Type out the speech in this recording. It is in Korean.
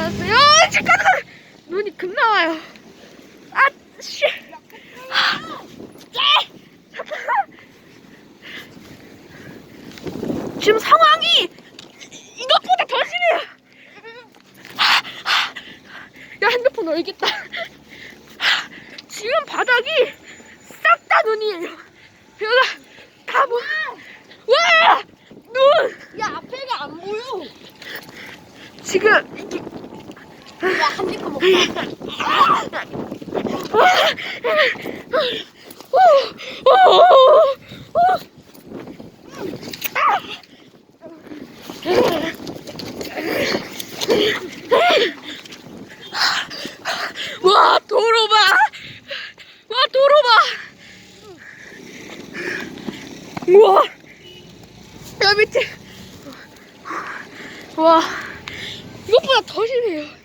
안녕하세요. 잠깐만 눈이 급 나와요. 아 씨. 잠깐만. 지금 상황이 이것보다 더 심해요. 야 핸드폰 얼겠다. 지금 바닥이 싹 다 눈이에요. 여기가 다 보. 와 눈. 야 앞에가 안 보여. 지금 이게 야 한입 먹자. 와 도로 봐. 와 도로 봐. 우와. 야 밑에. 와 이것보다 더 심해요. 와.